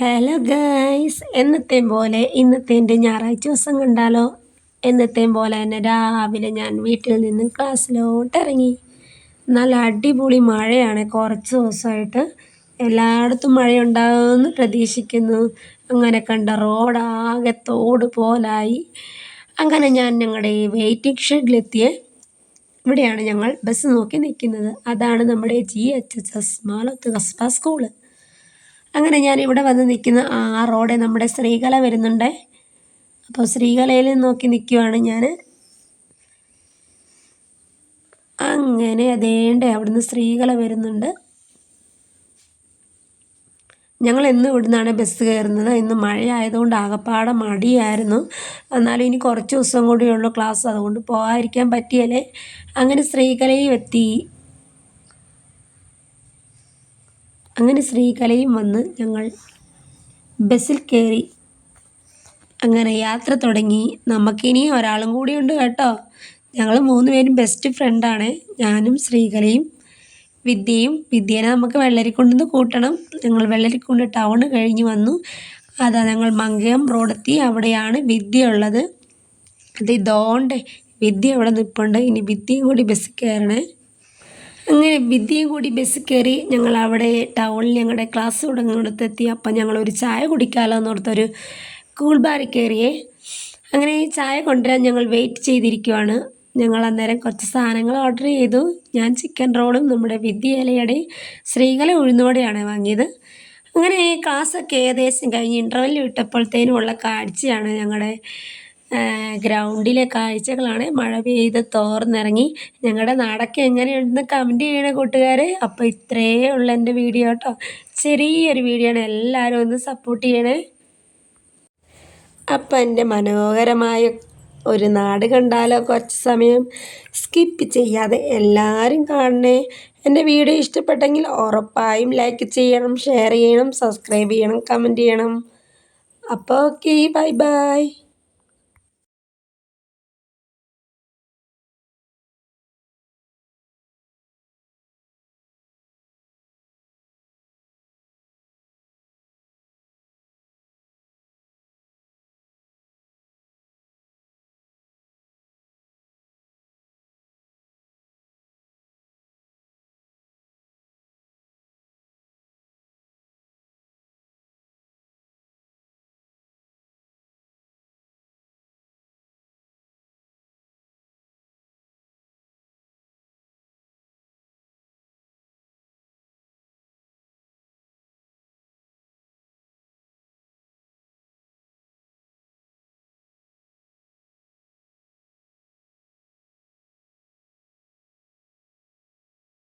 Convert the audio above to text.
Hello guys എന്നത്തെയും പോലെ ഇന്നത്തെ എന്റെ ഞായറാഴ്ച ദിവസം കണ്ടാലോ? എന്നത്തെയും പോലെ തന്നെ രാവിലെ ഞാൻ വീട്ടിൽ നിന്ന് ക്ലാസ്സിലോട്ട് ഇറങ്ങി. നല്ല അടിപൊളി മഴയാണ്. കുറച്ച് ദിവസമായിട്ട് എല്ലായിടത്തും മഴയുണ്ടാകുമെന്ന് പ്രതീക്ഷിക്കുന്നു. അങ്ങനെ കണ്ട റോഡാകെ തോട് പോലായി. അങ്ങനെ ഞാൻ ഞങ്ങളുടെ ഈ വെയിറ്റിംഗ് ഷെഡിലെത്തിയ ഇവിടെയാണ് ഞങ്ങൾ ബസ് നോക്കി നിൽക്കുന്നത്. അതാണ് നമ്മുടെ ജി എച്ച് എസ് എസ് മാളത്ത് കസ്ബ സ്കൂൾ. അങ്ങനെ ഞാൻ ഇവിടെ വന്ന് നിൽക്കുന്ന ആ റോഡ് നമ്മുടെ ശ്രീകല വരുന്നുണ്ട്. അപ്പോൾ ശ്രീകലയിൽ നോക്കി നിൽക്കുവാണ് ഞാൻ അങ്ങനെ അതേണ്ട അവിടുന്ന് സ്ത്രീകളെ വരുന്നുണ്ട്. ഞങ്ങൾ എന്നും ഇവിടുന്നാണ് ബസ് കയറുന്നത്. ഇന്ന് മഴയായതുകൊണ്ട് ആകപ്പാടെ മടിയായിരുന്നു. എന്നാലും ഇനി കുറച്ച് ദിവസം കൂടിയുള്ളൂ ക്ലാസ്. അതുകൊണ്ട് പോകാതിരിക്കാൻ പറ്റിയല്ലേ? അങ്ങനെ സ്ത്രീകലയും എത്തി. അങ്ങനെ ശ്രീകലയും വന്ന് ഞങ്ങൾ ബസ്സിൽ കയറി. അങ്ങനെ യാത്ര തുടങ്ങി. നമുക്കിനി ഒരാളും കൂടി ഉണ്ട് കേട്ടോ. ഞങ്ങൾ മൂന്ന് പേരും ബെസ്റ്റ് ഫ്രണ്ടാണ് ഞാനും ശ്രീകലയും വിദ്യയും. വിദ്യേനെ നമുക്ക് വെള്ളരിക്കുണ്ടെന്ന് കൂട്ടണം. ഞങ്ങൾ വെള്ളരിക്കുണ്ട് ടൗൺ കഴിഞ്ഞ് വന്നു. അതാ ഞങ്ങൾ മങ്കയം റോഡെത്തി അവിടെയാണ് വിദ്യ ഉള്ളത്. അത് ഇതോണ്ട് വിദ്യ അവിടെ നിൽപ്പുണ്ട് ഇനി വിദ്യയും കൂടി ബസ്സിൽ കയറണേ. അങ്ങനെ വിദ്യയും കൂടി ബസ് കയറി ഞങ്ങൾ അവിടെ ടൗണിൽ ഞങ്ങളുടെ ക്ലാസ് തുടങ്ങുന്നിടത്തെത്തി അപ്പം ഒരു ചായ കുടിക്കാമല്ലോ എന്നോർത്തൊരു കൂൾ ബാറിൽ കയറിയേ. അങ്ങനെ ഈ ചായ കൊണ്ടുവരാൻ ഞങ്ങൾ വെയിറ്റ് ചെയ്തിരിക്കുവാണ്. ഞങ്ങൾ അന്നേരം കുറച്ച് സാധനങ്ങൾ ഓർഡർ ചെയ്തു. ഞാൻ ചിക്കൻ റോളും നമ്മുടെ വിദ്യ ഇലയുടെ ശ്രീകല ഉഴുന്നോടെയാണ് വാങ്ങിയത്. അങ്ങനെ ക്ലാസ്സൊക്കെ ഏകദേശം കഴിഞ്ഞ് ഇന്റർവെല്ലിൽ വിട്ടപ്പോഴത്തേനും ഉള്ള കാഴ്ചയാണ് ഞങ്ങളുടെ ഗ്രൗണ്ടിലെ കാഴ്ചകളാണ്. മഴ പെയ്ത് തോർന്നിറങ്ങി. ഞങ്ങളുടെ നാടൊക്കെ എങ്ങനെയുണ്ടെന്ന് കമന്റ് ചെയ്യണേ കൂട്ടുകാർ അപ്പോൾ ഇത്രയേ ഉള്ളൂ എന്റെ വീഡിയോ കേട്ടോ ചെറിയൊരു വീഡിയോ ആണ്. എല്ലാവരും ഒന്ന് സപ്പോർട്ട് ചെയ്യണേ. അപ്പം എന്റെ മനോഹരമായ ഒരു നാട് കണ്ടാലോ കുറച്ച് സമയം. സ്കിപ്പ് ചെയ്യാതെ എല്ലാവരും കാണണേ. എന്റെ വീഡിയോ ഇഷ്ടപ്പെട്ടെങ്കിൽ ഉറപ്പായും ലൈക്ക് ചെയ്യണം ഷെയർ ചെയ്യണം സബ്സ്ക്രൈബ് ചെയ്യണം കമന്റ് ചെയ്യണം. അപ്പോൾ ഓക്കെ ബൈ ബൈ